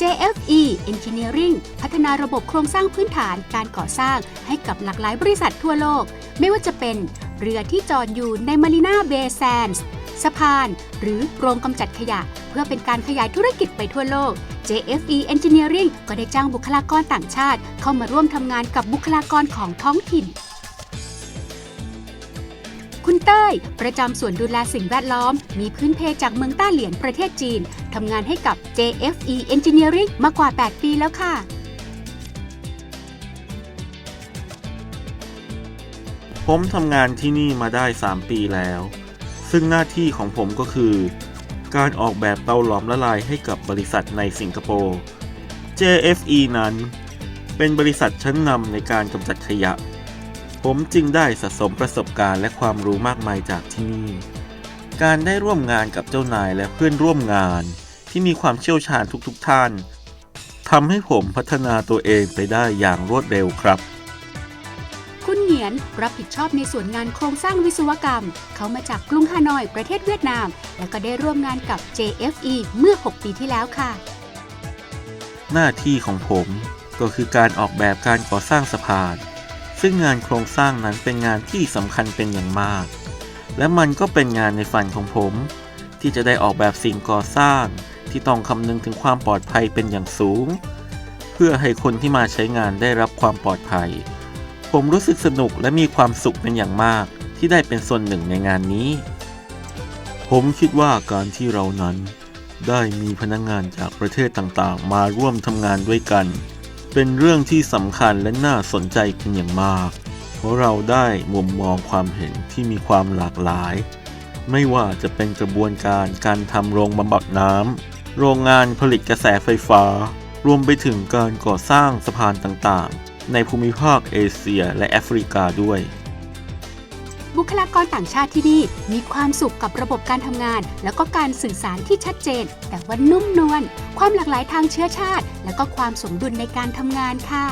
JFE Engineering พัฒนาระบบโครงสร้างพื้นฐานการก่อสร้างให้กับหลากหลายบริษัททั่วโลก ไม่ว่าจะเป็นเรือที่จอดอยู่ในมารีนาเบย์แซนส์สะพาน หรือโรงกำจัดขยะ เพื่อเป็นการขยายธุรกิจไปทั่วโลก JFE Engineering ก็ได้จ้างบุคลากรต่างชาติ เข้ามาร่วมทำงานกับบุคลากรของท้องถิ่น เต้ย ประจำส่วนดูแลสิ่งแวดล้อม มีพื้นเพจากเมืองต้าเหลียนประเทศจีน ทำงานให้กับ JFE Engineering มากว่า 8 ปีแล้วค่ะ ผมทำงานที่นี่มาได้ 3 ปีแล้ว ซึ่งหน้าที่ของผมก็คือ การออกแบบเตาหลอมละลายให้กับบริษัทในสิงคโปร์ JFE นั้น เป็นบริษัทชั้นนำในการกำจัดขยะ ผมจึงได้สะสมประสบการณ์และความรู้มากมายจากที่นี่ การได้ร่วมงานกับเจ้านายและเพื่อนร่วมงาน ที่มีความเชี่ยวชาญทุกๆทท่านทำให้ผมพัฒนาตัวเองไปได้อย่างรวดเร็วครับ คุณเหงียนรับผิดชอบในส่วนงานโครงสร้างวิศวกรรม เขามาจากกรุงฮานอยประเทศเวียดนาม และก็ได้ร่วมงานกับ JFE เมื่อ 6 ปีที่แล้วค่ะ หน้าที่ของผมก็คือการออกแบบการก่อสร้างสะพาน ซึ่งงานโครงสร้างนั้นเป็นงานที่สำคัญเป็นอย่างมาก และมันก็เป็นงานในฝันของผม ที่จะได้ออกแบบสิ่งก่อสร้าง ที่ต้องคำนึงถึงความปลอดภัยเป็นอย่างสูง เพื่อให้คนที่มาใช้งานได้รับความปลอดภัย ผมรู้สึกสนุกและมีความสุขเป็นอย่างมาก ที่ได้เป็นส่วนหนึ่งในงานนี้ ผมคิดว่าการที่เรานั้น ได้มีพนักงานจากประเทศต่างๆ มาร่วมทำงานด้วยกัน เป็นเรื่องที่สำคัญและน่าสนใจเป็นอย่างมาก เพราะเราได้มุมมองความเห็นที่มีความหลากหลาย ไม่ว่าจะเป็นกระบวนการการทำโรงบำบัดน้ำ โรงงานผลิตกระแสไฟฟ้า รวมไปถึงการก่อสร้างสะพานต่างๆ ในภูมิภาคเอเชียและแอฟริกาด้วย บุคลากรต่างชาติที่นี่มีความสุขกับระบบการทำงาน แล้วก็การสื่อสารที่ชัดเจน แต่ว่านุ่มนวลความหลากหลายทางเชื้อชาติ แล้วก็ความสมดุลในการทำงานค่ะ